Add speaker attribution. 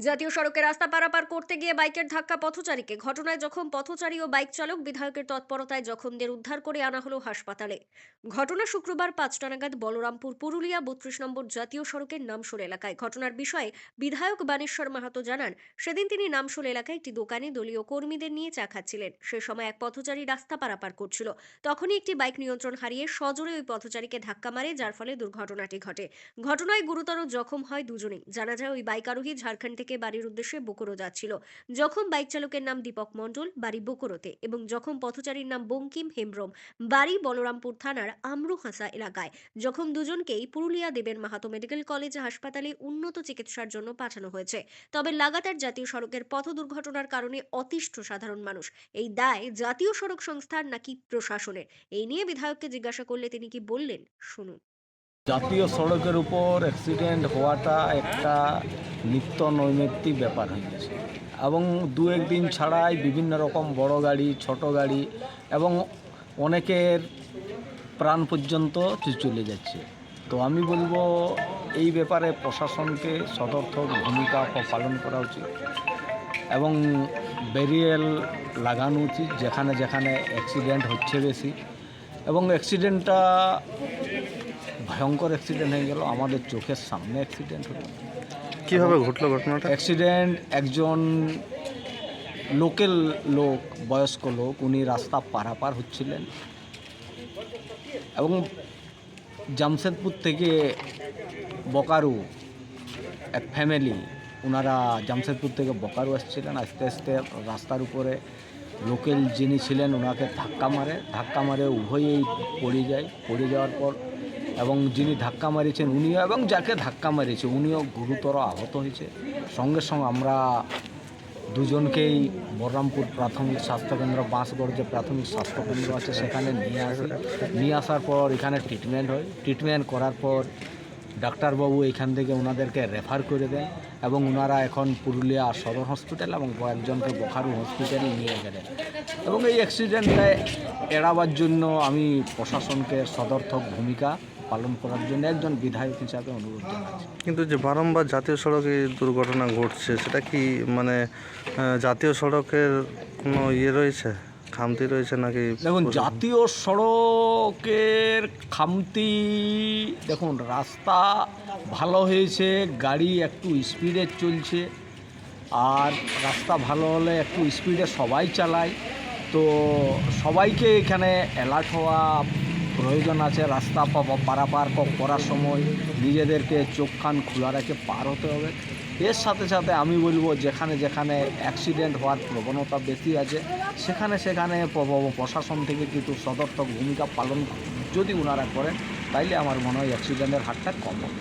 Speaker 1: জাতীয় সড়কে রাস্তা পারাপার করতে গিয়ে বাইকের ধাক্কা পথচারীকে। ঘটনায় যখন পথচারী ও বাইক চালক। বিধায়কের তৎপরতায় জখমদের উদ্ধার করে আনা হলো হাসপাতালে। ঘটনা শুক্রবার পাঁচটা নাগাদ বলরামপুর, পুরুলিয়া, বত্রিশ নম্বর জাতীয় সড়কের নামশোল এলাকায়। ঘটনার বিষয়ে বিধায়ক বানেশ্বর মাহাতো জানান, সেদিন তিনি নামশোল এলাকায় একটি দোকানে দলীয় কর্মীদের নিয়ে চা খাচ্ছিলেন। সে সময় এক পথচারী রাস্তা পারাপার করছিল। তখনই একটি বাইক নিয়ন্ত্রণ হারিয়ে সজোরে ওই পথচারীকে ধাক্কা মারে, যার ফলে দুর্ঘটনাটি ঘটে। ঘটনায় গুরুতর জখম হয় দুজনেই। জানা যায়, ওই বাইক আরোহী ঝাড়খণ্ড থেকে বাড়ির উদ্দেশ্যে বোকরো যাচ্ছিল। জখম বাইক চালকের নাম দীপক মণ্ডল, বাড়ি বোকরোতে এবং জখম পথচারীর নাম বঙ্কিম হেমব্রম, বাড়ি বলরামপুর থানার আমরুহাসা এলাকায়। জখম দুজনকেই পুরুলিয়া দেবেন মাহাতো মেডিকেল কলেজ হাসপাতালে উন্নত চিকিৎসার জন্য পাঠানো হয়েছে। তবে লাগাতার জাতীয় সড়কের পথ দুর্ঘটনার কারণে অতিষ্ঠ সাধারণ মানুষ। এই দায় জাতীয় সড়ক সংস্থার নাকি প্রশাসনের? এই নিয়ে বিধায়ককে জিজ্ঞাসা করলে তিনি কি বললেন? শুনুন।
Speaker 2: জাতীয় সড়কের উপর অ্যাক্সিডেন্ট হওয়াটা একটা নিত্য নৈমিত্তিক ব্যাপার হয়ে গেছে এবং দু একদিন ছাড়াই বিভিন্ন রকম বড় গাড়ি, ছোট গাড়ি এবং অনেকের প্রাণ পর্যন্ত চলে যাচ্ছে। তো আমি বলব, এই ব্যাপারে প্রশাসনকে সদর্থক ভূমিকা পালন করা উচিত এবং ব্যারিয়েল লাগানো উচিত, যেখানে যেখানে অ্যাক্সিডেন্ট হচ্ছে বেশি। এবং অ্যাক্সিডেন্টটা ভয়ঙ্কর অ্যাক্সিডেন্ট হয়ে গেল, আমাদের চোখের সামনে অ্যাক্সিডেন্ট হলো।
Speaker 3: কীভাবে ঘটলো ঘটনাটা?
Speaker 2: অ্যাক্সিডেন্ট একজন লোকাল লোক, বয়স্ক লোক, উনি রাস্তা পারাপার হচ্ছিলেন। এবং জামশেদপুর থেকে বকারু, এক ফ্যামিলি ওনারা জামশেদপুর থেকে বকারু আসছিলেন। আস্তে আস্তে রাস্তার উপরে লোকেল যিনি ছিলেন ওনাকে ধাক্কা মারে। ধাক্কা মারে উভয়েই পড়ে যায়। পড়ে যাওয়ার পর এবং যিনি ধাক্কা মারিয়েছেন উনিও এবং যাকে ধাক্কা মারিয়েছে উনিও গুরুতর আহত হয়েছে। সঙ্গে সঙ্গে আমরা দুজনকেই বলরামপুর প্রাথমিক স্বাস্থ্যকেন্দ্র, বাঁশগড় যে প্রাথমিক স্বাস্থ্যকেন্দ্র আছে সেখানে নিয়ে আসি। নিয়ে আসার পর এখানে ট্রিটমেন্ট হয়। ট্রিটমেন্ট করার পর ডাক্তারবাবু এখান থেকে ওনাদেরকে রেফার করে দেন এবং ওনারা এখন পুরুলিয়া সদর হসপিটাল এবং কয়েকজনকে বোখারু হসপিটালে নিয়ে গেলেন। এবং এই অ্যাক্সিডেন্টটা এড়াবার জন্য আমি প্রশাসনকে সদর্থক ভূমিকা পালন করার জন্য একজন বিধায়ক হিসাবে অনুরোধ জানাচ্ছি।
Speaker 3: কিন্তু যে বারংবার জাতীয় সড়কে দুর্ঘটনা ঘটছে সেটা কি মানে জাতীয় সড়কের কোনো ইয়ে রয়েছে? খামতি রয়েছে নাকি
Speaker 2: দেখুন জাতীয় সড়কের খামতি দেখুন রাস্তা ভালো হয়েছে গাড়ি একটু স্পিডে চলছে আর রাস্তা ভালো হলে একটু স্পিডে সবাই চালায়। তো সবাইকে এখানে অ্যালার্ট হওয়া প্রয়োজন আছে রাস্তা পারাপার করার সময় নিজেদেরকে চোখ কান খোলা রেখে পার হতে হবে। এর সাথে সাথে আমি বলব যেখানে যেখানে অ্যাক্সিডেন্ট হওয়ার প্রবণতা বেশি আছে, সেখানে সেখানে প্রশাসন থেকে কিন্তু সদর্থক ভূমিকা পালন যদি ওনারা করেন, তাইলে আমার মনে হয় অ্যাক্সিডেন্টের হারটা কম হবে।